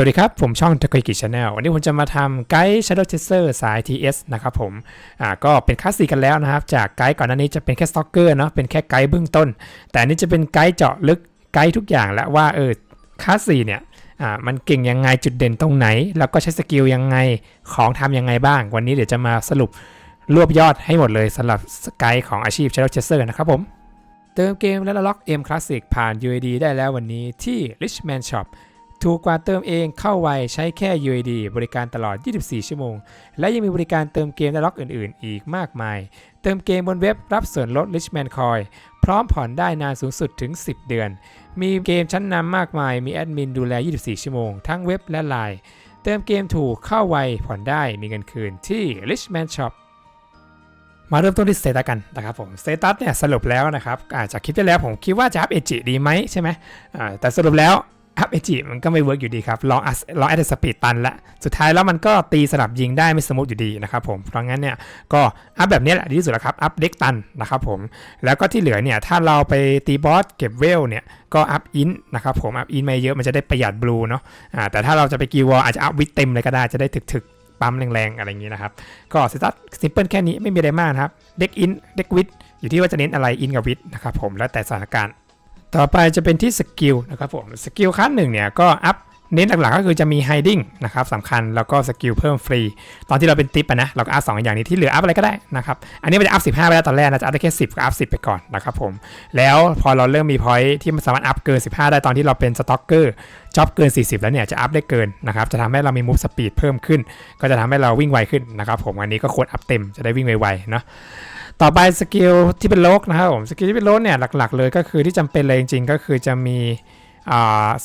วัสดีครับ ผมช่อง t a k กิชาแนลวันนี้ผมจะมาทำไกด์ Shadow Chaser สาย TS นะครับผมอ่าก็เป็นคลาสสิกกันแล้วนะครับ จากไกด์ก่อนหน้านี้จะเป็นแค่สต็อกเกอร์เนาะเป็นแค่ไกด์เบื้องต้น แต่อันนี้จะเป็นไกด์เจาะลึกไกด์ทุกอย่างแล้วว่าเออคลาสสี่เนี่ยอ่ามันเก่งยังไงจุดเด่นตรงไหน แล้วก็ใช้สกิลยังไงของทำยังไงบ้าง วันนี้เดี๋ยวจะมาสรุปรวบยอดให้หมดเลยสำหรับไกด์ของอาชีพ Shadow Chaser นะครับผมเติมเกมและล็อก M Classic ผ่าน UID ได้แล้ววันนี้ที่ Richman Shop ถูกกว่าเติมเองเข้าไวใช้แค่ UID บริการตลอด 24 ชั่วโมง และยังมีบริการเติมเกมและล็อกอื่น ๆ อีกมากมาย เติมเกมบนเว็บรับส่วนลด Richman Coin พร้อมผ่อนได้นานสูงสุดถึง 10 เดือน มีเกมชั้นนำมากมาย มีแอดมินดูแล 24 ชั่วโมง ทั้งเว็บและไลน์เติมเกมถูกเข้าไวผ่อนได้มีเงินคืนที่ Richman Shop มาเริ่มต้นที่สเตตัสกันนะครับผมสเตตัสเนี่ยสรุปแล้วนะครับอาจจะคิดได้แล้วผมคิดว่าจะอัพเอจิดีไหมใช่ไหมแต่สรุปแล้ว อัพเอจิมันก็ไม่เวิร์กอยู่ดีครับลองอัลองแอดสปีดตันละสุดท้ายแล้วมันก็ตีสลับยิงได้ไม่สมูทอยู่ดีนะครับผมเพราะงั้นเนี่ยก็อัพแบบนี้แหละดีที่สุดแล้วครับอัพเด็กตันนะครับผมแล้วก็ที่เหลือเนี่ยถ้าเราไปตีบอสเก็บเวลเนี่ยก็อัพอินนะครับผมอัพอินมาเยอะมันจะได้ประหยัดบลูเนาะอ่าแต่ถ้าเราจะไปกีวอลอาจจะอัพวิทเต็มเลยก็ได้จะได้ถึกๆปั๊มแรงๆอะไรอย่างนี้นะครับก็สตาร์ซิมเพิลแค่นี้ไม่มีอะไรมากครับเด็กอินเด็กวิดอยู่ที่ว่าจะเน้นอะไรอินกับวิดนะครับผมแล้วแต่สถานการณ์ ต่อไปจะเป็นที่สกิลนะครับผมสกิลขั้นหนึ่งเนี่ยก็อัพเน้นหลักๆก็คือจะมี hiding นะครับสำคัญแล้วก็สกิลเพิ่มฟรี ตอนที่เราเป็นติปะนะเราก็อัพสองอย่างนี้ที่เหลืออัพอะไรก็ได้นะครับ อันนี้มันจะอัพ15ไปแล้วตอนแรกนะจะอัพได้แค่10ก็อัพ10ไปก่อนนะครับผม แล้วพอเราเริ่มมีพอยท์ที่มันสามารถอัพเกิน15ได้ตอนที่เราเป็นสต็อกเกอร์จ็อบเกิน 40 แล้วเนี่ยจะอัพได้เกินนะครับจะทำให้เรามีมูฟสปีดเพิ่มขึ้น ก็จะทำให้เราวิ่งไวขึ้นนะครับผมอันนี้ก็ควรอัพเต็มจะได้วิ่งไวๆเนาะ ต่อไปสกิลที่เป็นโลกนะครับผมสกิลที่เป็นโลกเนี่ยหลัก ๆ เลยก็คือที่จำเป็นเลยจริงๆก็คือจะมี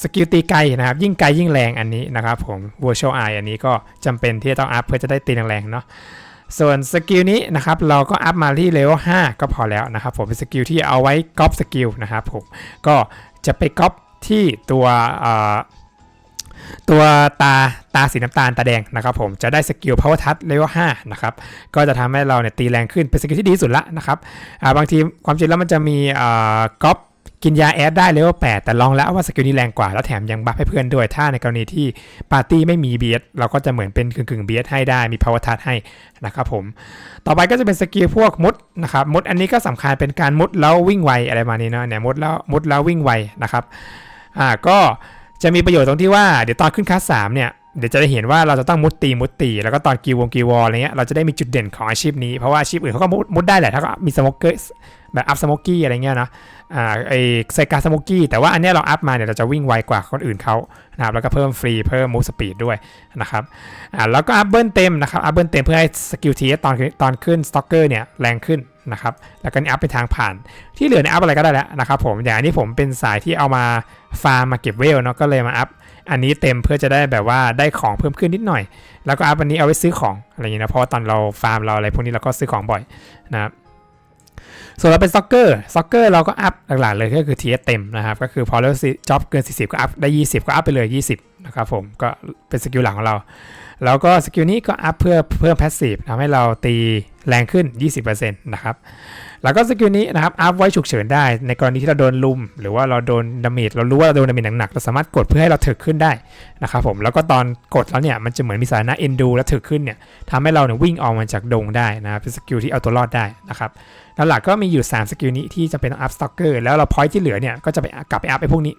สกิลตีไกลนะครับ ยิ่งไกลยิ่งแรงอันนี้นะครับผม virtual eye อันนี้ก็จำเป็นที่จะต้องอัพเพื่อจะได้ตีแรงๆเนาะส่วนสกิลนี้นะครับเราก็อัพมาที่เลเวล5ก็พอแล้วนะครับผมเป็นสกิลที่เอาไว้ก๊อปสกิลนะครับผมก็จะไปก๊อปที่ตัวอ ตัวตาตาสีน้ำตาลตาแดงนะครับผมจะได้สกิล power touch level 5นะครับก็จะทำให้เราเนี่ยตีแรงขึ้นเป็นสกิลที่ดีสุดละนะครับบางทีความจริงแล้วมันจะมีก๊อปกินยาแอดได้เลเวล8แต่ลองแล้วว่าสกิลนี้แรงกว่า แล้วแถมยังบัฟให้เพื่อนด้วย ถ้าในกรณีที่ปาร์ตี้ไม่มี BS เราก็จะเหมือนเป็นกึ่งกึ่ง BS ให้ได้มี power touch ให้นะครับผม ต่อไปก็จะเป็นสกิลพวกมุดนะครับมุดอันนี้ก็สำคัญเป็นการมุดแล้ววิ่งไวอะไรมานี้เนาะเนี่ยมุดแล้วมุดแล้ววิ่งไวนะครับอ่าก็ จะมีประโยชน์ตรงที่ว่าเดี๋ยวตอนขึ้นคลาสสามเนี่ยเดี๋ยวจะได้เห็นว่าเราจะต้องมุดตีมุดตีแล้วก็ตอนกีวงกีวอลอะไรเงี้ยเราจะได้มีจุดเด่นของอาชีพนี้เพราะว่าอาชีพอื่นเขาก็มุดมุดได้แหละถ้าก็มีสโมกเกอร์แบบอัพสโมกกี้อะไรเงี้ยนะอ่าไอไซกาสโมกกี้แต่ว่าอันเนี้ยเราอัพมาเนี่ยเราจะวิ่งไวกว่าคนอื่นเขานะครับแล้วก็เพิ่มฟรีเพิ่มมูสปีดด้วยนะครับอ่าแล้วก็อัพเบิลเต็มนะครับอัพเบิลเต็มเพื่อให้สกิลทีตอนตอนขึ้นสต็อกเกอร์เนี่ยแรงขึ้น นะครับแล้วก็นี่อัพเป็นทางผ่าน ที่เหลือเนี่ยอัพอะไรก็ได้แล้วนะครับผมอย่างอันนี้ผมเป็นสายที่เอามาฟาร์มมาเก็บเวลเนาะก็เลยมาอัพอันนี้เต็มเพื่อจะได้แบบว่าได้ของเพิ่มขึ้นนิดหน่อย แล้วก็อัพอันนี้เอาไว้ซื้อของอะไรอย่างเงี้ยนะเพราะว่าตอนเราฟาร์มเราอะไรพวกนี้เราก็ซื้อของบ่อยนะครับส่วนเราเป็นซ็อกเกอร์ซ็อกเกอร์เราก็อัพหลักๆเลยก็คือ TS เต็มนะครับก็คือพอเราจ็อบเกิน 40 ก็อัพได้ 20 ก็อัพไปเลย 20 นะครับผมก็เป็นสกิลหลังของเรา แล้วก็สกิลนี้ก็อัพเพื่อเพิ่มแพสซีฟทำให้เราตีแรงขึ้น 20%นะครับ แล้วก็สกิลนี้นะครับอัพไว้ฉุกเฉินได้ ในกรณีที่เราโดนลุม หรือว่าเราโดนดาเมจเรารู้ว่าเราโดนดาเมจหนักๆเราสามารถกดเพื่อให้เราถึกขึ้นได้นะครับผม แล้วก็ตอนกดแล้วเนี่ยมันจะเหมือนมีสถานะเอนดูแล้วถึกขึ้นเนี่ยทำให้เราเนี่ยวิ่งออกมาจากดงได้นะครับเป็นสกิลที่เอาตัวรอดได้นะครับแล้วหลักก็มีอยู่ 3 สกิลนี้ที่จะเป็นต้องอัพสต็อกเกอร์แล้วเราพอยที่เหลือเนี่ยก็จะไปกลับไปอัพไอ้พวกนี้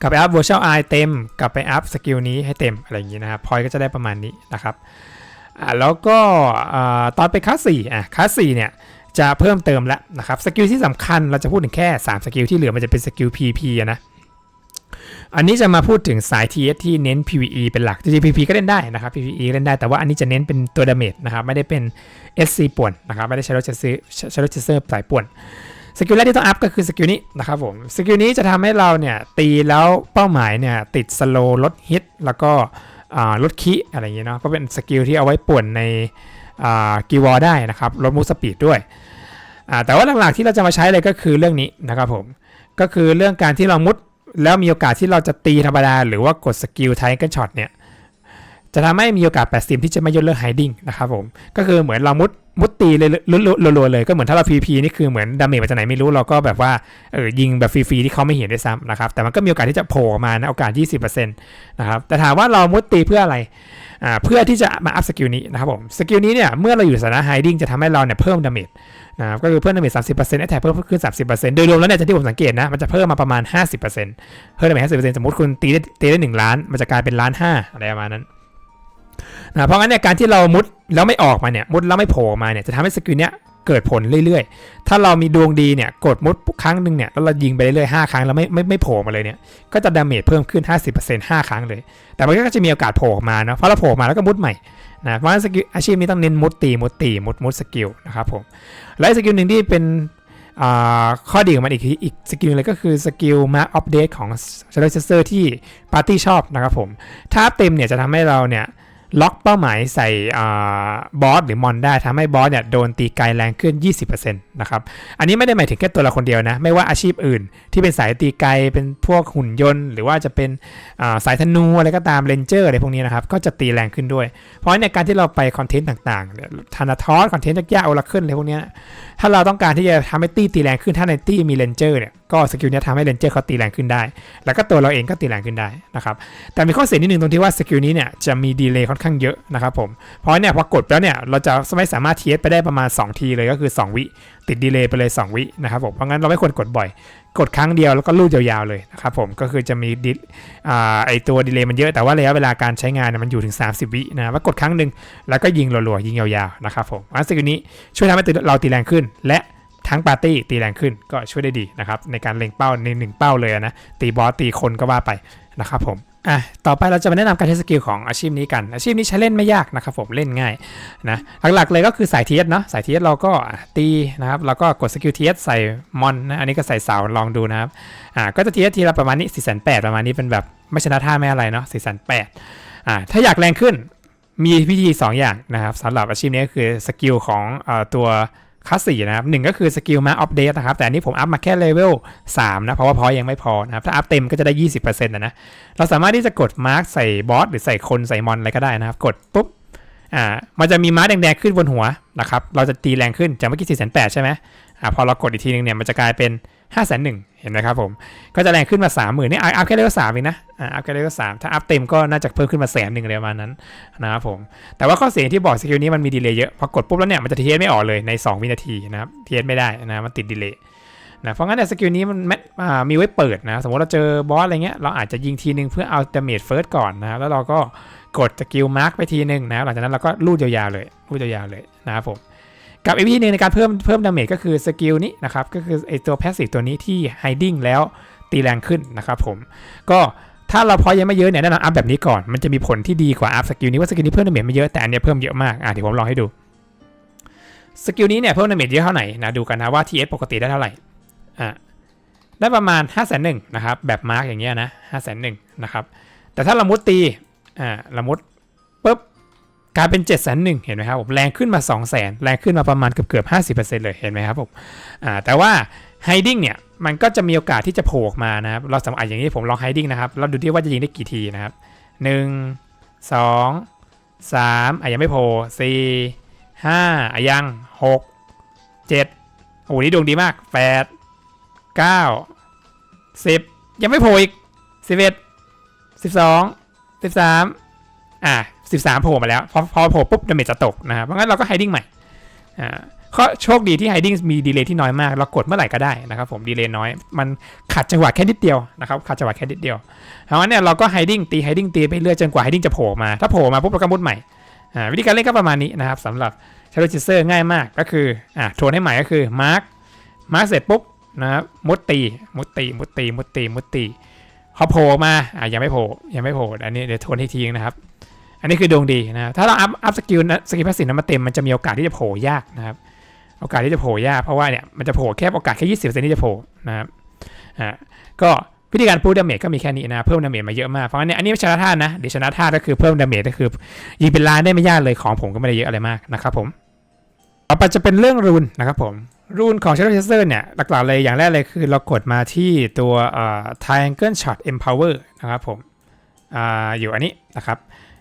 กลับไปอัพ virtual eye เต็ม กลับไปอัพสกิลนี้ให้เต็มอะไรอย่างนี้นะครับพอยก็จะได้ประมาณนี้นะครับอ่าแล้วก็ตอนไปคลาสสี่อะคลาสสี่เนี่ยจะเพิ่มเติมแล้วนะครับสกิลที่สำคัญเราจะพูดถึงแค่ 3 สกิลที่เหลือมันจะเป็นสกิล PP นะอันนี้จะมาพูดถึงสาย TS ที่เน้น PVE เป็นหลัก จริงๆ PP ก็เล่นได้นะครับ PVE เล่นได้แต่ว่าอันนี้จะเน้นเป็นตัวดาเมจนะครับไม่ได้เป็น SC ป่วนนะครับไม่ได้ใช้รถเชสใช้รถเชสเซอร์สายป่วน สกิลแรกที่ต้องอัพก็คือสกิลนี้นะครับผมสกิลนี้จะทำให้เราเนี่ยตีแล้วเป้าหมายเนี่ยติดสโลลดฮิตแล้วก็ลดคิอะไรอย่างเงี้ยเนาะก็เป็นสกิลที่เอาไว้ป่วนในกีวอได้นะครับลดมูสปีดด้วยแต่ว่าหลักๆที่เราจะมาใช้เลยก็คือเรื่องนี้นะครับผมก็คือเรื่องการที่เรามุดแล้วมีโอกาสที่เราจะตีธรรมดา หรือว่ากดสกิลไทเกิลช็อตเนี่ยจะทำให้มีโอกาส80ที่จะไม่ยกเลิกไฮดิ้งนะครับผมก็คือเหมือนเรามุด มุดตีเลยรัวๆเลยก็เหมือนถ้าเรา PVP นี่คือเหมือนดาเมจมาจากไหนไม่รู้เราก็แบบว่าเออยิงแบบฟรีๆที่เขาไม่เห็นด้วยซ้ำนะครับแต่มันก็มีโอกาสที่จะโผล่ออกมานะโอกาส 20%นะครับแต่ถามว่าเรามุดตีเพื่ออะไรอ่าเพื่อที่จะมาอัพสกิลนี้นะครับผมสกิลนี้เนี่ยเมื่อเราอยู่สถานะไฮดิ้งจะทำให้เราเนี่ยเพิ่มดาเมจนะครับก็คือเพิ่มดาเมจ30%แอตแทกเพิ่มขึ้น30%โดยรวมแล้วเนี่ยจากที่ผมสังเกตนะมันจะเพิ่มมาประมาณ50%เพิ่มดาเมจ50%สมมติคุณตีได้ตีได้1ล้านมันจะกลายเป็นล้านห้าอะไรประมาณนั้น นะเพราะงั้นเนี่ยการที่เรามุดแล้วไม่ออกมาเนี่ยมุดแล้วไม่โผล่ออกมาเนี่ยจะทำให้สกิลเนี้ยเกิดผลเรื่อยๆ ถ้าเรามีดวงดีเนี่ยกดมุดครั้งหนึ่งเนี่ยแล้วเรายิงไปเรื่อยๆห้าครั้งแล้วไม่ไม่ไม่โผล่มาเลยเนี่ยก็จะดาเมจเพิ่มขึ้น 50% 5 ครั้งเลย แต่มันก็จะมีโอกาสโผล่ออกมาเนาะเพราะเราโผล่มาแล้วก็มุดใหม่นะเพราะฉะนั้นสกิลอาชีพนี้ต้องเน้นมุดตีมุดตีมุดมุดสกิลนะครับผมและสกิลหนึ่งที่เป็นข้อดีของมันอีกอีกสกิลเลยก็คือสกิลมาอัปเดตของ Shadow Chaser ที่ปาร์ตี้ชอบนะครับผมถ้าเต็มเนี่ยจะทำให้เราเนี่ย ล็อกเป้าหมายใส่บอสหรือมอนได้ทำให้บอสเนี่ยโดนตีไกลแรงขึ้น 20%นะครับ อันนี้ไม่ได้หมายถึงแค่ตัวเราคนเดียวนะ ไม่ว่าอาชีพอื่นที่เป็นสายตีไกล เป็นพวกหุ่นยนต์ หรือว่าจะเป็นาสายธนูอะไรก็ตามเรนเจอร์อะไรพวกนี้นะครับ ก็จะตีแรงขึ้นด้วย เพราะในการที่เราไปคอนเทนต์ต่างๆธนาทอสคอนเทนต์ยากๆโอลาขึ้นอะไรพวกเนี้ย ถ้าเราต้องการที่จะทำให้ตี้ตีแรงขึ้นถ้าในตี้มีเลนเจอร์เนี่ยก็สกิลนี้ทำให้เลนเจอร์เขาตีแรงขึ้นได้ แล้วก็ตัวเราเองก็ตีแรงขึ้นได้นะครับแต่มีข้อเสียนิดนึงตรงที่ว่าสกิลนี้เนี่ยจะมีดีเลย์ค่อนข้างเยอะนะครับผมเพราะเนี่ยพอกดแล้วเนี่ยเราจะไม่สามารถเทียสไปได้ประมาณ 2 ทีเลยก็คือ 2 วิ ติดดีเลย์ไปเลย 2 วินะครับผมเพราะงั้นเราไม่ควรกดบ่อย กดครั้งเดียวแล้วก็ลูดยาวๆเลยนะครับผมก็คือจะมีดิอไอตัวดีเลย์มันเยอะแต่ว่าระยะเวลาการใช้งานเนี่ยมันอยู่ถึง 30 วินะว่ากดครั้งหนึ่งแล้วก็ยิงรัวๆยิงยาวๆนะครับผมอันสกิลนี้ช่วยทำให้เราตีแรงขึ้น และทั้งปาร์ตี้ตีแรงขึ้นก็ช่วยได้ดีนะครับในการเล็งเป้าในหนึ่งเป้าเลยนะตีบอสตีคนก็ว่าไปนะครับผม อะต่อไปเราจะมาแนะนำการใช้สกิลของอาชีพนี้กัน อาชีพนี้ใช้เล่นไม่ยากนะครับผมเล่นง่ายนะหลักๆเลยก็คือสายเทียสเนาะสายเทียสเราก็ตีนะครับแล้วก็กดสกิลเทียสใส่มอนนะอันนี้ก็ใส่เสาลองดูนะครับอ่าก็จะเทียสทีละประมาณนี้4 8 0 0ประมาณนี้เป็นแบบไม่ชนะท่าไม่อะไรเนาะ4 8 0 0อ่าถ้าอยากแรงขึ้นมีวิธี2อย่างนะครับสำหรับอาชีพนี้ก็คือสกิลของอตัว คลาสสี่นะครับหนึ่งก็คือสกิลมาอัปเดตนะครับ แต่อันนี้ผมอัพมาแค่เลเวล3นะ เพราะว่าพอยังไม่พอนะครับ ถ้าอัพเต็มก็จะได้ 20%นะนะ เราสามารถที่จะกดมาร์กใส่บอสหรือใส่คนใส่มอนอะไรก็ได้นะครับ กดปุ๊บอ่ามันจะมีมาร์กแดงๆขึ้นบนหัวนะครับ เราจะตีแรงขึ้นจากเมื่อกี้4 8 0 0ใช่ไหมอ่าพอเรากดอีกทีนึงเนี่ยมันจะกลายเป็น 5 1 0 0 0เห็นไหมครับผม ก็จะแรงขึ้นมา 3 0,000นี่อัพแค่เลเวลสามเองนะอัพแค่เลเวลสามถ้าอัพเต็มก็น่าจะเพิ่มขึ้นมาแสนหนึ่งอะไรประมาณนั้นนะครับผม แต่ว่าข้อเสียที่บอกสกิลนี้มันมีดีเลย์เยอะ พอกดปุ๊บแล้วเนี่ยมันจะเทียไม่ออกเลยใน 2 วินาทีนะครับ เทียไม่ได้นะมันติดดีเลย์นะเพราะงั้นเนี่สกิลนี้มันมีไว้เปิดนะสมมติเราเจอบอสอะไรเงี้ยเราอาจจะยิงทีนึงเพื่อเอาดาเมจเฟิร์สก่อนนะครับแล้วเราก็กดสกิลมาร์กไปทีนึงนะหลังจากนั้นเราก็ลูดยาวๆเลยลูดยาวๆเลยนะครับผม กับอีกวิธีหนึงในการเพิ่มเพิ่มดาเมจก็คือสกิลนี้นะครับก็คือไอตัวแพสซีฟตัวนี้ที่ไฮดิ้งแล้วตีแรงขึ้นนะครับผมก็ถ้าเราพอยังไม่เยอะเนี่ยแนะนำอัพแบบนี้ก่อน มันจะมีผลที่ดีกว่าอัพสกิลนี้ว่าสกิลนี้เพิ่มดาเมจไม่เยอะแต่อันเนี้ยเพิ่มเยอะมากอะเดี๋ยวผมลองให้ดูสกิลนี้เนี่ยเพิ่มดาเมจเยอะเท่าไหร่นะดูกันนะว่า TS ปกติได้เท่าไหร่อะได้ประมาณ 5 0 0 0 0 0นะครับแบบมาร์กอย่างเงี้ยนะ5 0 0 0 0 0นะครับแต่ถ้าละมุดตีอ่าละมุดปุ๊บ กลายเป็น7จ็ดแสนหนึ่งเห็นไหมครับผมแรงขึ้นมา 2 0 0แสนแรงขึ้นมาประมาณเกือบเกือบห้าสิบเปอร์เซ็นต์เลยเห็นไหมครับผมอ่าแต่ว่าไฮดิ้งเนี่ยมันก็จะมีโอกาสที่จะโผล่ออกมานะครับเราสามารถอย่างนี้ผมลองไฮดิ้งนะครับเราดูที่ว่าจะยิงได้กี่ทีนะครับหนึ่งสองสามอะยังไม่โผล่สี่ห้าอะยังหกเจ็ดโอ้โหนี่ดวงดีมากแปดเก้าสิบยังไม่โผล่อีกสิบเอ็ดสิบสองสิบสามอะ 13โผล่มาแล้ว พอพอโผล่ปุ๊บดาเมจจะตกนะครับเพราะงั้นเราก็ไฮดิ้งใหม่อ่าข้อโชคดีที่ไฮดิ้งมีดีเลย์ที่น้อยมาก เรากดเมื่อไหร่ก็ได้นะครับผมดีเลย์น้อย มันขัดจังหวะแค่นิดเดียวนะครับขัดจังหวะแค่นิดเดียวเพราะงั้นเนี่ยเราก็ไฮดิ้งตีไฮดิ้งตีไปเรื่อยจนกว่าไฮดิ้งจะโผล่มา ถ้าโผล่มาปุ๊บเราก็มุดใหม่อ่าวิธีการเล่นก็ประมาณนี้นะครับสำหรับชาร์ลจิเซอร์ง่ายมากก็คืออ่าทวนให้ใหม่ก็คือมาร์คมาร์คเสร็จปุ๊บนะครับมุดตีมุดตีมุดตีมุดตีมุดตีพอโผล่มาอ่ายังไม่โผล่ยังไม่โผล่อันนี้เดี๋ยวทวนให้ทีนะครับ นนี้คือดวงดีนะครับถ้าเราอัพอัพสกิลสกิลพาสซีฟนั้นมาเต็มมันจะมีโอกาสที่จะโผล่ยากนะครับโอกาสที่จะโผล่ยากเพราะว่าเนี่ยมันจะโผล่แค่โอกาสแค่ยี่สิบเซนที่จะโผล่นะครับอ่าก็วิธีการพูดดาเมจก็มีแค่นี้นะเพิ่มดาเมจมาเยอะมากเพราะงั้นเนี่ยอันนี้ชนะท่านะเดี๋ยวชนะท่าก็คือเพิ่มดาเมจก็คือยิงเป็นล้านได้ไม่ยากเลยของผมก็ไม่ได้เยอะอะไรมากนะครับผมต่อไปจะเป็นเรื่องรูนนะครับผมรูนของ Shadow Chaser เนี่ยหลักๆเลยอย่างแรกเลยคือเรากดมาที่ตัวเอ่อ Triangle Shot Empower นะครับผมอ่าอยู่อันนี้นะครับ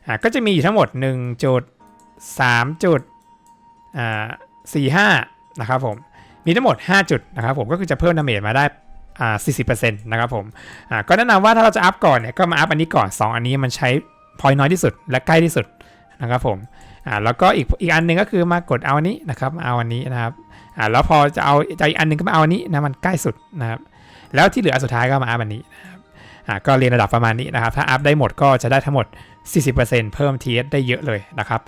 อ่าก็จะมีอยู่ทั้งหมด 1 จุด 3 จุดอ่าสี่ห้านะครับผม มีทั้งหมด 5 จุดนะครับผมก็คือจะเพิ่มดาเมจมาได้อ่า40%นต์นะครับผมอ่าก็แนะนำว่าถ้าเราจะอัพก่อนเนี่ยก็มาอัพอันนี้ก่อน 2 อันนี้มันใช้พอยน้อยที่สุดและใกล้ที่สุดนะครับผมอ่าแล้วก็อีกอีกอันหนึ่งก็คือมากดเอาอันนี้นะครับเอาอันนี้นะครับอ่าแล้วพอจะเอาจะอีกอันหนึงก็มาเอาอันนี้นะมันใกล้สุดนะครับแล้วที่เหลืออันสุดท้ายก็มาอัพอันนี้นะครับ อ่าก็เรียนระดับประมาณนี้นะครับ ถ้าอัพได้หมดก็จะได้ทั้งหมด 40%เพิ่ม TS ได้เยอะเลยนะครับ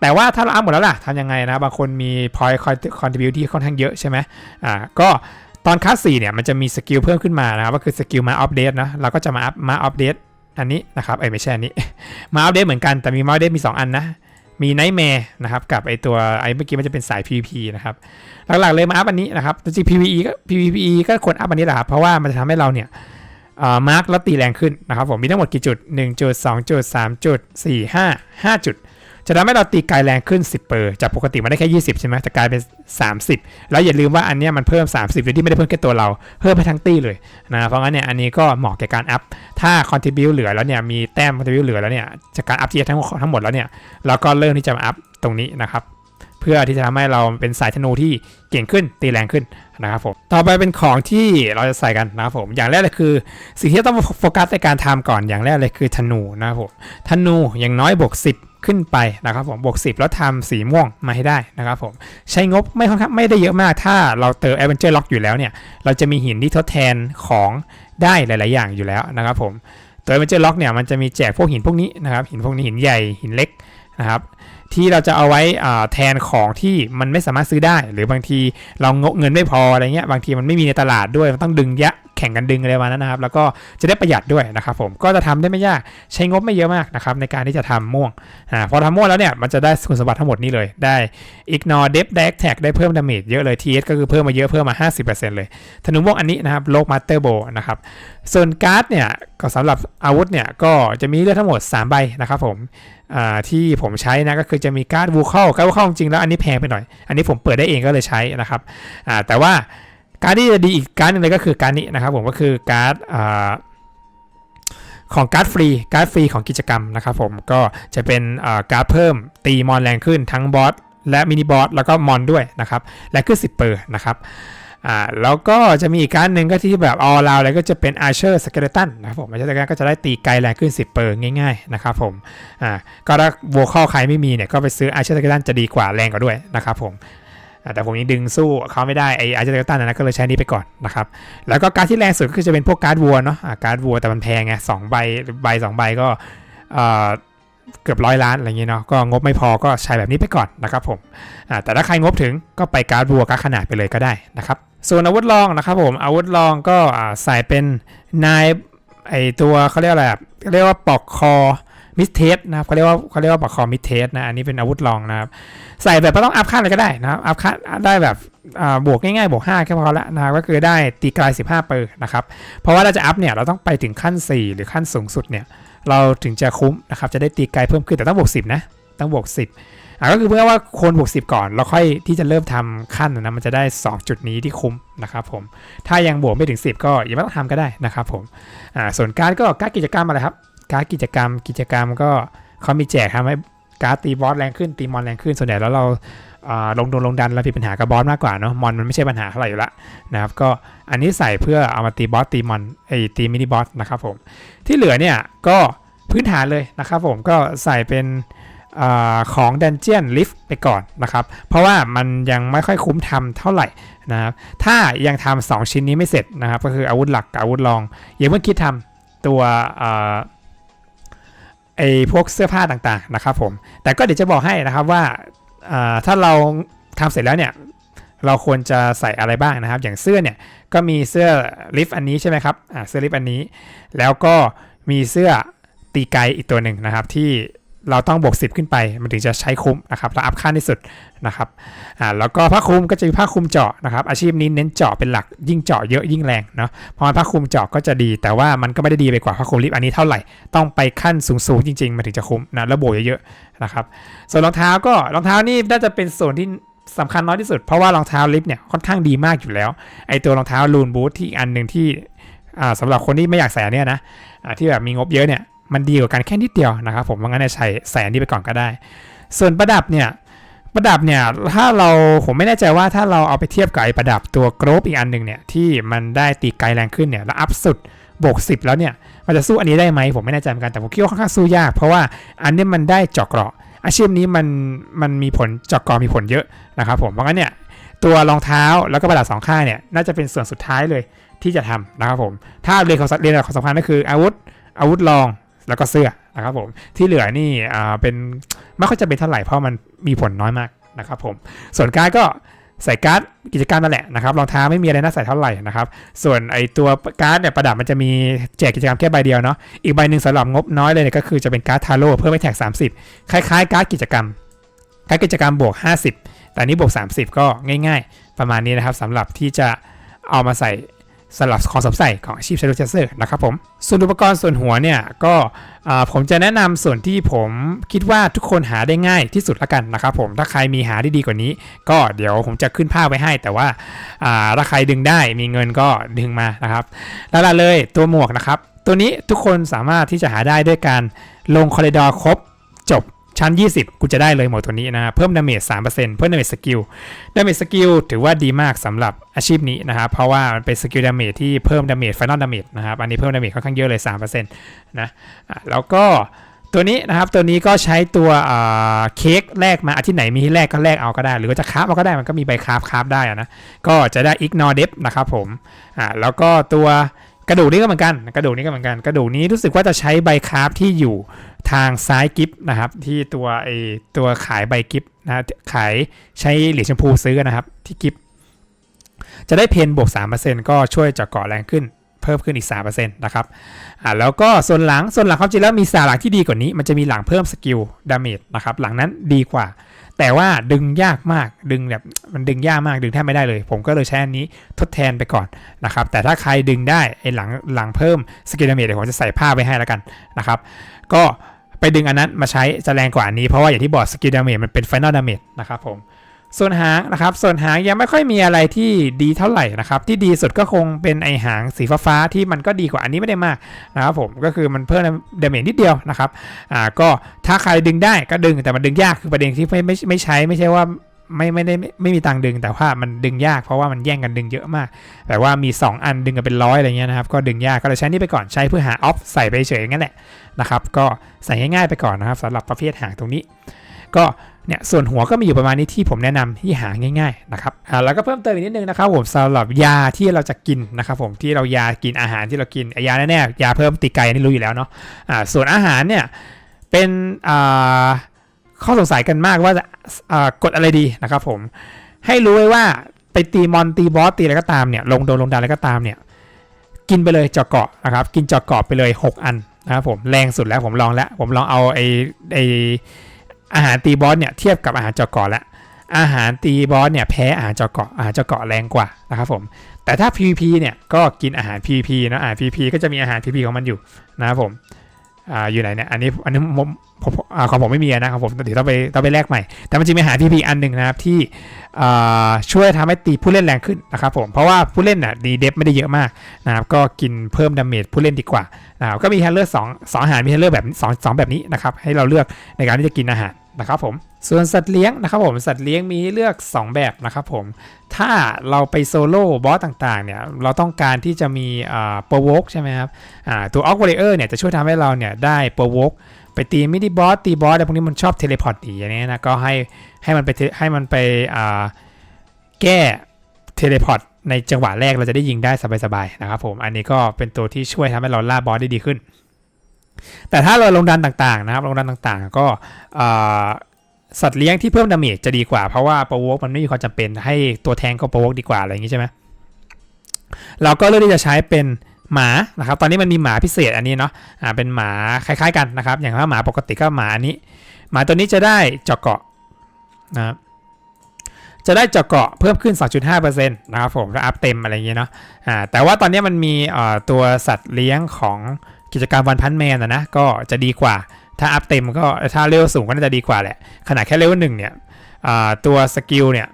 แต่ว่าถ้าเราอัพหมดแล้วล่ะทำยังไงนะ บางคนมี point contribute ที่ค่อนข้างเยอะใช่ไหมอ่าก็ตอนคัสสี่เนี่ยมันจะมีสกิลเพิ่มขึ้นมานะครับก็คือสกิลมาอัปเดตนะเราก็จะมาอัพมาอัปเดตอันนี้นะครับเอ้ไม่ใช่อันนี้ มาอัปเดตเหมือนกันแต่มีมาอัปเดตมี 2 อันนะมีไนท์แมร์นะครับกับไอตัวไอเมื่อกี้มันจะเป็นสาย PVP นะครับหลักๆเลยมาอัพอันนี้นะครับจริงๆ PVE ก็ PVE ก็ควรอัพอันนี้แหละครับเพราะว่ามันจะทำให้เราเนี่ย มาร์กแล้วตีแรงขึ้นนะครับผมมีทั้งหมดกี่จุด 1 จุด 2 จุด 3 จุด 4 5 5 จุด จะทำให้เราตีไกลแรงขึ้น 10 เปอร์จากปกติมันได้แค่ 20 ใช่ไหมจะกลายเป็น 30 แล้วอย่าลืมว่าอันนี้มันเพิ่ม 30โดยที่ไม่ได้เพิ่มแค่ตัวเรา เพิ่มไปทั้งตี้เลยนะเพราะงั้นเนี่ยอันนี้ก็เหมาะแก่การอัพ ถ้า contribute เหลือแล้วเนี่ยมีแต้ม contribute เหลือแล้วเนี่ยจากการอัพทีทั้งทั้งหมดแล้วเนี่ยเราก็เริ่มที่จะมาอัพตรงนี้นะครับเพื่อที่จะทำให้เราเป็นสายธนูที่เก่งขึ้นตีแรงขึ้น นะครับผมต่อไปเป็นของที่เราจะใส่กันนะครับผมอย่างแรกเลยคือ สิ่งที่ต้องโฟกัสในการทำก่อนอย่างแรกเลยคือธนูนะครับผมธนูอย่างน้อยบวก10 ขึ้นไปนะครับผมบวก10 แล้วทำสีม่วงมาให้ได้นะครับผมใช้งบไม่ค่อนข้างไม่ได้เยอะมาก ถ้าเราเติม Adventure Lock อยู่แล้วเนี่ยเราจะมีหินที่ทดแทนของได้หลาย ๆ อย่างอยู่แล้วนะครับผมตัว Adventure Lock เนี่ยมันจะมีแจกพวกหินพวกนี้นะครับหินพวกนี้หินใหญ่หินเล็กนะครับ ที่เราจะเอาไว้แทนของที่มันไม่สามารถซื้อได้ หรือบางทีเรางกเงินไม่พออะไรเงี้ยบางทีมันไม่มีในตลาดด้วยมันต้องดึงยะ แข่งกันดึงอะไรมานั้นนะครับ แล้วก็จะได้ประหยัดด้วยนะครับผมก็จะทำได้ไม่ยากใช้งบไม่เยอะมากนะครับในการที่จะทำม่วงอ่าพอทำม่วงแล้วเนี่ยมันจะได้คุณสมบัติทั้งหมดนี้เลยได้ ignore depth dash tag ได้เพิ่มดาเมจเยอะเลย TS ก็คือเพิ่มมาเยอะเพิ่มมา 50%เลยธนูม่วงอันนี้นะครับโลกมาสเตอร์โบนะครับส่วนการ์ดเนี่ยก็สำหรับอาวุธเนี่ยก็จะมีเลือดทั้งหมด 3 ใบนะครับผมที่ผมใช้นะก็คือจะมีการ์ดวูคอลการ์ดวูคอลจริงแล้วอันนี้แพงไปหน่อย อันนี้ผมเปิดได้เองก็เลยใช้นะครับแต่ว่า การ์ดที่จะดีอีกการ์ดนึงเลยก็คือการ์ดนี้นะครับผมก็คือการ์ดของการ์ดฟรีการ์ดฟรีของกิจกรรมนะครับผมก็จะเป็นการ์ดเพิ่มตีมอนแรงขึ้นทั้งบอสและมินิบอสแล้วก็มอนด้วยนะครับและขึ้น10เปอร์นะครับอ่าแล้วก็จะมีอีกการหนึ่งก็ที่แบบออลาวเลยก็จะเป็นอาร์เชอร์สเกเลตันนะครับผมอาร์เชอร์สเกเลตันก็จะได้ตีไกลแรงขึ้น 10 เปอร์ง่ายๆนะครับผมอ่าก็ถ้าโวคอลใครไม่มีเนี่ยก็ไปซื้ออาร์เชอร์สเกเลตันจะดีกว่าแรงกว่าด้วยนะครับผม แต่ผมยังดึงสู้เขาไม่ได้ไออาร์เชอร์สเกเลตันนะก็เลยใช้นี้ไปก่อนนะครับแล้วก็การที่แรงสุดก็คือจะเป็นพวกการ์ดวัวเนาะการ์ดวัวแต่มันแพงไงสองใบใบสองใบก็เกือบร้อยล้านอะไรเงี้ยเนาะก็งบไม่พอก็ใช้แบบนี้ไปก่อนนะครับผมแต่ถ้าใครงบถึงก็ไปการ์ดวัวการ์ดขนาดไปเลยก็ได้นะครับส่วนอาวุธรองนะครับผมอาวุธรองก็ใส่เป็นนายไอตัวเขาเรียกอะไรเรียกว่าปอกคอ มิสเทสนะครับเขาเรียกว่าเขาเรียกว่าปอกคอมิสเทสนะอันนี้เป็นอาวุธรองนะครับ ใส่แบบไม่ต้องอัพค่าอะไรก็ได้นะครับอัพค่าได้แบบบวกง่ายๆบวก5แค่พอละนะก็คือได้ตีกลาย 15 เปอร์นะครับเพราะว่าเราจะอัพเนี่ยเราต้องไปถึงขั้น 4 หรือขั้นสูงสุดเนี่ยเราถึงจะคุ้มนะครับจะได้ตีไกลเพิ่มขึ้นแต่ต้องบวก 10 นะต้องบวก 10อะก็คือเพื่อว่าคนบวก 10 ก่อนแล้วค่อยที่จะเริ่มทำขั้นนะมันจะได้ 2 จุดนี้ที่คุ้มนะครับผมถ้ายังบวกไม่ถึง 10 ก็ยังไม่ต้องทำก็ได้นะครับผมอ่าส่วนการก็การกิจกรรมอะไรครับ การกิจกรรม กิจกรรมก็เขามีแจกทำให้การตีบอสแรงขึ้นตีมอนแรงขึ้นส่วนใหญ่แล้วเราลงดนลงดันเรามีปัญหากับบอสมากกว่าเนาะมอนมันไม่ใช่ปัญหาเท่าไหร่อยู่ละนะครับก็อันนี้ใส่เพื่อเอามาตีบอสตีมอนไอตีมินิบอสนะครับผมที่เหลือเนี่ยก็พื้นฐานเลยนะครับผมก็ใส่เป็นอของ Dungeon Lift ไปก่อนนะครับ เพราะว่ามันยังไม่ค่อยคุ้มทำเท่าไหร่นะครับถ้ายังทำสองชิ้นนี้ไม่เสร็จนะครับ ก็คืออาวุธหลักกับอาวุธรองอย่าเพิ่งคิดทำตัว ไอ้พวกเสื้อผ้าต่างๆนะครับผม แต่ก็เดี๋ยวจะบอกให้นะครับว่าถ้าเราทำเสร็จแล้วเนี่ยเราควรจะใส่อะไรบ้างนะครับ อย่างเสื้อเนี่ยก็มีเสื้อลิฟอันนี้ใช่ไหมครับเสื้อลิฟอันนี้ แล้วก็มีเสื้อตีไกอีกตัวหนึ่งนะครับที่ เราต้องบวก 10 ขึ้นไป มันถึงจะใช้คุ้มนะครับและอัพค่าที่สุดนะครับอ่าแล้วก็ผ้าคลุมก็จะมีผ้าคลุมเจาะนะครับอาชีพนี้เน้นเจาะเป็นหลักยิ่งเจาะเยอะยิ่งแรงเนาะเพราะผ้าคลุมเจาะก็จะดี แต่ว่ามันก็ไม่ได้ดีไปกว่าผ้าคลุมลิฟอันนี้เท่าไหร่ต้องไปขั้นสูงๆจริงๆมันถึงจะคุ้มนะแล้วโบเยอะๆนะครับส่วนรองเท้าก็รองเท้านี่น่าจะเป็นส่วนที่สำคัญน้อยที่สุดเพราะว่ารองเท้าลิฟเนี่ยค่อนข้างดีมากอยู่แล้วไอตัวรองเท้าลูนบูทที่อันหนึ่งที่สำหรับคนที่ไม่อยากใส่เนี่ยนะที่แบบมีงบเยอะเนี่ย มันดีกว่ากันแค่นิดเดียวนะครับผมว่างั้นใส่ใส่อันนี้ไปก่อนก็ได้ ส่วนประดับเนี่ยประดับเนี่ยถ้าเราผมไม่แน่ใจว่าถ้าเราเอาไปเทียบกับไอ้ประดับตัวกรอบอีกอันหนึ่งเนี่ยที่มันได้ตีไกลแรงขึ้นเนี่ยแล้วอัพสุดบวก10 แล้วเนี่ยมันจะสู้อันนี้ได้ไหมผมไม่แน่ใจเหมือนกันแต่ผมคิดว่าค่อนข้างสู้ยาก เพราะว่าอันนี้มันได้เจาะเกราะ อาชีพนี้มันมันมีผลเจาะเกราะมีผลเยอะนะครับผมเพราะงั้นเนี่ยตัวรองเท้าแล้วก็ประดับสองข้างเนี่ยน่าจะเป็นส่วนสุดท้ายเลยที่จะทำนะครับผมถ้าเรียนของเรียนของสำคัญก็คืออาวุธอาวุธรอง แล้วก็เสื้อนะครับผมที่เหลือนี่อ่าเป็นไม่ค่อยจะเป็นเท่าไหร่เพราะมันมีผลน้อยมากนะครับผมส่วนการดก็ใส่การ์ดกิจกรรมนั่นแหละนะครับรองเท้าไม่มีอะไรน่าใส่เท่าไหร่นะครับส่วนไอตัวการ์ดเนี่ยประดับมันจะมีแจกกิจกรรมแค่ใบเดียวเนาะอีกใบหนึ่งสำหรับงบน้อยเลยเนี่ยก็คือจะเป็นการ์ดทาโร่เพิ่มให้แท็ก 30 คล้ายๆ การ์ดกิจกรรม การ์ดกิจกรรมบวก 50 แต่นนี้บวก 30 ก็ง่าย ๆ ประมาณนี้นะครับสำหรับที่จะเอามาใส่ สำหรับของสวมใส่ของอาชีพ Shadow Chaser นะครับผม ส่วนอุปกรณ์ส่วนหัวเนี่ยก็ผมจะแนะนำส่วนที่ผมคิดว่าทุกคนหาได้ง่ายที่สุดละกันนะครับผม ถ้าใครมีหาได้ดีกว่านี้ ก็เดี๋ยวผมจะขึ้นภาพไว้ให้ แต่ว่าถ้าใครดึงได้มีเงินก็ดึงมานะครับแล้วละเลยตัวหมวกนะครับ ตัวนี้ทุกคนสามารถที่จะหาได้ด้วยการลงคอริดอร์ครบจบ ชั้น 20 กูจะได้เลยหมวกตัวนี้นะเพิ่มดาเมจ3%เพิ่มดาเมจสกิลดาเมจสกิลถือว่าดีมากสำหรับอาชีพนี้นะครับ เพราะว่ามันเป็นสกิลดาเมจที่เพิ่มดาเมจไฟนอลดาเมจนะครับ อันนี้เพิ่มดาเมจค่อนข้างเยอะเลย3%นะอะแล้วก็ตัวนี้นะครับตัวนี้ก็ใช้ตัวเค้กแลกมาอาที่ไหนมีให้แลกก็แลกเอาก็ได้ หรือว่าจะคราฟเอาก็ได้มันก็มีใบคราฟคราฟได้นะก็จะได้ ignore depth นะครับผมอ่าแล้วก็ตัว กระดูกนี้ก็เหมือนกันกระดูกนี้ก็เหมือนกันกระดูกนี้รู้สึกว่าจะใช้ใบคราฟที่อยู่ทางซ้ายกิฟนะครับ ที่ตัวไอตัวขายใบกิฟนะขายใช้เหรียญชมพูซื้อนะครับที่กิฟจะได้เพนบวก 3%ก็ช่วยเจาะเกาะแรงขึ้นเพิ่มขึ้นอีก 3%นะครับอ่าแล้วก็ส่วนหลัง ส่วนหลังความจริงแล้วมีสาหลังที่ดีกว่านี้ มันจะมีหลังเพิ่มสกิลดาเมจนะครับ หลังนั้นดีกว่า แต่ว่าดึงยากมากดึงแบบมันดึงยากมากดึงแทบไม่ได้เลย ผมก็เลยใช้อันนี้ทดแทนไปก่อนนะครับแต่ถ้าใครดึงได้ไอ้หลังหลังเพิ่มสกิลดาเมจเดี๋ยวผมจะใส่ภาพไว้ให้แล้วกันนะครับก็ไปดึงอันนั้นมาใช้จะแรงกว่าอันนี้เพราะว่าอย่างที่บอกสกิลดาเมจมันเป็นไฟนอลดาเมจนะครับผม ส่วนหางนะครับ ส่วนหางยังไม่ค่อยมีอะไรที่ดีเท่าไหร่นะครับ ที่ดีสุดก็คงเป็นไอหางสีฟ้าที่มันก็ดีกว่าอันนี้ไม่ได้มากนะครับผมก็คือมันเพิ่มดาเมจนิดเดียวนะครับอ่าก็ถ้าใครดึงได้ก็ดึงแต่มันดึงยากคือประเด็นที่ไม่ไม่ไม่ใช้ไม่ใช่ว่าไม่ไม่ได้ไม่มีตังค์ดึงแต่ว่ามันดึงยากเพราะว่ามันแย่งกันดึงเยอะมาก แต่ว่ามี 2 อันดึงกันเป็นร้อยอะไรเงี้ยนะครับก็ดึงยากก็เลยใช้นี่ไปก่อนใช้เพื่อหาออฟใส่ไปเฉยงั้นแหละนะครับก็ใส่ง่ายๆไปก่อนนะครับสำหรับประเภทหางตรงนี้ ก็ เนี่ยส่วนหัวก็มีอยู่ประมาณนี้ที่ผมแนะนำที่หาง่ายๆนะครับอ่าแล้วก็เพิ่มเติมอีกนิดนึงนะครับผมสำหรับยาที่เราจะกินนะครับผมที่เรายากินอาหารที่เรากินยาแน่ๆยาเพิ่มตีไก่นี่รู้อยู่แล้วเนาะอ่าส่วนอาหารเนี่ยเป็นอ่าข้อสงสัยกันมากว่าจะอ่ากดอะไรดีนะครับผมให้รู้ไว้ว่าไปตีมอนตีบอสตีอะไรก็ตามเนี่ยลงโดนลงดาอะไรก็ตามเนี่ยกินไปเลยเจาะเกาะนะครับกินเจาะเกาะไปเลย 6 อันนะครับผมแรงสุดแล้วผมลองแล้วผมลองเอาไอไอ อาหารตีบอสเนี่ยเทียบกับอาหารเจาะเกาะแล้วอาหารตีบอสเนี่ยแพ้อาหารเจาะเกาะอาหารเจาะเกาะแรงกว่านะครับผมแต่ถ้า PVP เนี่ยก็กินอาหาร PVP นะอาหาร PVP ก็จะมีอาหาร PVP ของมันอยู่นะครับผมอ่าอยู่ไหนเนี่ยอันนี้อันนี้ผมอ่าของผมไม่มีนะครับผมเดี๋ยวต้องไปต้องไปแลกใหม่ แต่มันจะมีอาหาพีพีอันหนึ่งนะครับที่อ่าช่วยทำให้ตีผู้เล่นแรงขึ้นนะครับผมเพราะว่าผู้เล่นน่ะดีเดฟไม่ได้เยอะมากนะครับก็กินเพิ่มดาเมจผู้เล่นดีกว่านะครับก็มีให้เลือกสองสองอาหารมีให้เลือกแบบสองสองแบบนี้นะครับให้เราเลือกในการที่จะกินอาหาร นะครับผมส่วนสัตว์เลี้ยงนะครับผมสัตว์เลี้ยงมีให้เลือก 2 แบบนะครับผมถ้าเราไปโซโล่บอสต่างๆเนี่ยเราต้องการที่จะมีอ่าโปรโวกใช่ไหมครับอ่าตัวออกวเลอร์เนี่ยจะช่วยทำให้เราเนี่ยได้โปรโวกไปตีมินิบอสตีบอสอะไรพวกนี้มันชอบเทเลพอร์ตดีอย่างนี้นะก็ให้ให้มันไปให้มันไปอ่าแก้เทเลพอร์ตในจังหวะแรกเราจะได้ยิงได้สบายๆนะครับผมอันนี้ก็เป็นตัวที่ช่วยทำให้เราล่าบอสได้ดีขึ้น แต่ถ้าเราลงดันต่างๆนะครับลงดันต่างๆ ก็สัตว์เลี้ยงที่เพิ่มดาเมจจะดีกว่าเพราะว่าโปรโวกมันไม่มีความจำเป็นให้ตัวแทงก็โปรโวกดีกว่าอะไรอย่างนี้ใช่ไหมเราก็เลือกที่จะใช้เป็นหมานะครับ ตอนนี้มันมีหมาพิเศษอันนี้เนาะอ่าเป็นหมาคล้ายๆกันนะครับ อย่างว่าหมาปกติก็หมาอันนี้ หมาตัวนี้จะได้เจาะเกาะนะครับจะได้เจาะเกาะเพิ่มขึ้น 2.5%นะครับผมก็อัพเต็มอะไรอย่างเงี้ยเนาะอ่าแต่ว่าตอนนี้มันมีตัวสัตว์เลี้ยงของ กิจกรรมวันพันแมนนะนะก็จะดีกว่า ถ้าอัพเต็มก็ถ้าเลเวลสูงก็น่าจะดีกว่าแหละ ขนาดแค่เลเวลหนึ่งเนี่ยตัวสกิลเนี่ย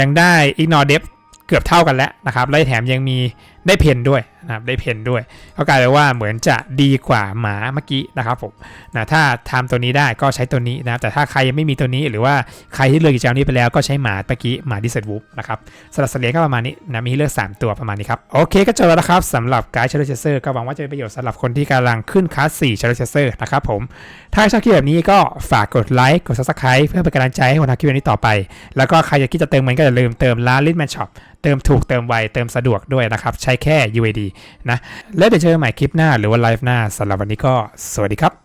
ยังได้ ignore depth เกือบเท่ากันแล้วนะครับ และแถมยังมี ได้เพนด้วยนะครับได้เพนด้วย ก็กลายเป็นว่าเหมือนจะดีกว่าหมาเมื่อกี้นะครับผมนะถ้าทำตัวนี้ได้ก็ใช้ตัวนี้นะครับแต่ถ้าใครยังไม่มีตัวนี้หรือว่าใครที่เลือกกิจกรรมนี้ไปแล้วก็ใช้หมาเมื่อกี้หมาดิสเซตวูฟนะครับสำหรับสเลียงก็ประมาณนี้นะมีให้เลือก 3 ตัวประมาณนี้ครับ โอเคก็จบแล้วนะครับสำหรับการ์ดชาร์ลเชสเซอร์ก็หวังว่าจะเป็นประโยชน์สำหรับคนที่กำลังขึ้นคลาส4ชาร์ลเชสเซอร์นะครับผมถ้าชอบคลิปแบบนี้ก็ฝากกดไลค์กด subscribe เพื่อเป็นกำลังใจให้ผมทำคลิปแบบนี้ต่อไป แล้วก็ใครอยากคิดจะเติมเงินก็อย่าลืมเติมร้านลิทแมนช็อปเติมถูกเติมไวเติมสะดวกด้วยนะครับใช้แค่ UAD นะ แล้วเดี๋ยวเจอกันใหม่คลิปหน้าหรือว่าไลฟ์หน้าสำหรับวันนี้ก็สวัสดีครับ